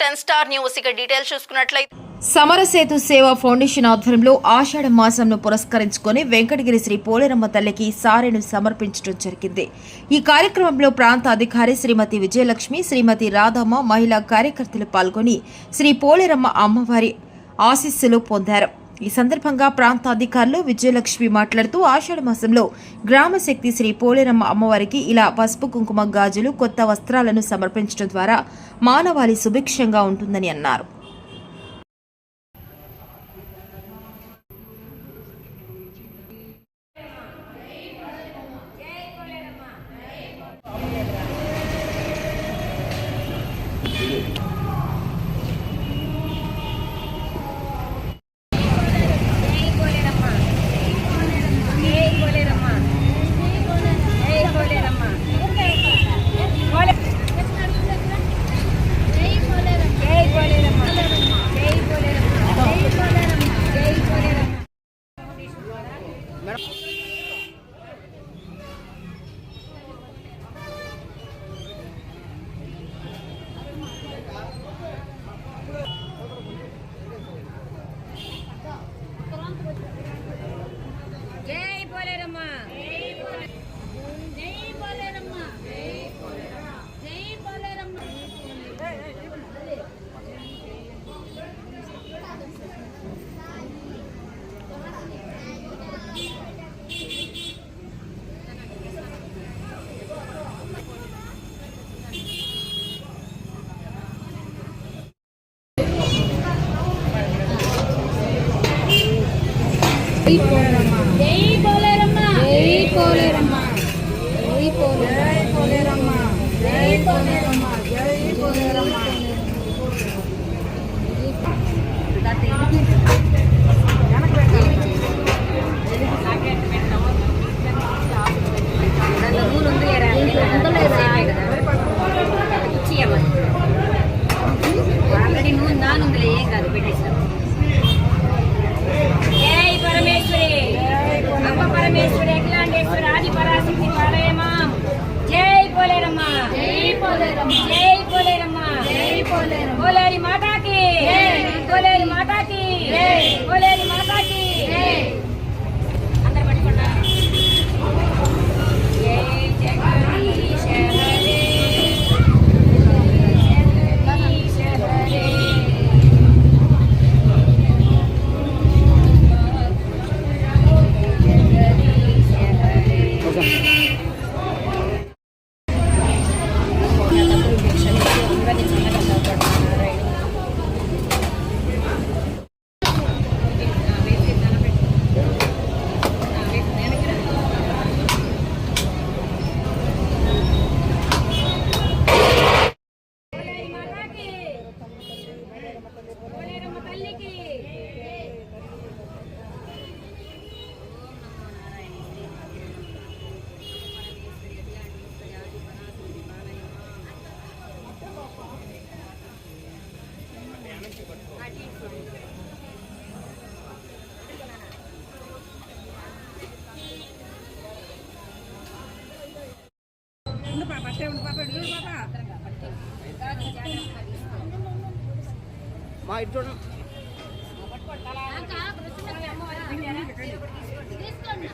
Ten star news. ఇక details చూసుకున్నట్లయితే సమరసేతు సేవా ఫౌండేషన్ ఆధ్వర్యంలో ఆషాఢ మాసంను పురస్కరించుకొని వెంకటగిరి శ్రీ పోలేరమ్మ తల్లికి సారెను సమర్పించడం జరిగింది. ఈ కార్యక్రమంలో ప్రాంత అధికారి శ్రీమతి విజయలక్ష్మి శ్రీమతి రాధమ్మ మహిళా కార్యకర్తలు పాల్గొని శ్రీ పోలేరమ్మ అమ్మవారి ఆశీస్సులు పొందారు. ఈ సందర్భంగా ప్రాంత అధికారులు విజయలక్ష్మి మాట్లాడుతూ ఆషాఢ మాసంలో గ్రామశక్తి శ్రీ పోలేరమ్మ అమ్మవారికి ఇలా పసుపు కుంకుమ గాజులు కొత్త వస్త్రాలను సమర్పించడం ద్వారా మానవాళి సుభిక్షంగా ఉంటుందని అన్నారు. ஜெய் போலேரம்மா ஜெய் போலேரம்மா ஜெய் போலேரம்மா ஜெய் போலேரம்மா ஜெய் போலேரம்மா ஆல்ரெடி நூறு நான் உங்களை ஏன் அது Hola. మా ఇటు చూడండి తీసుకోండి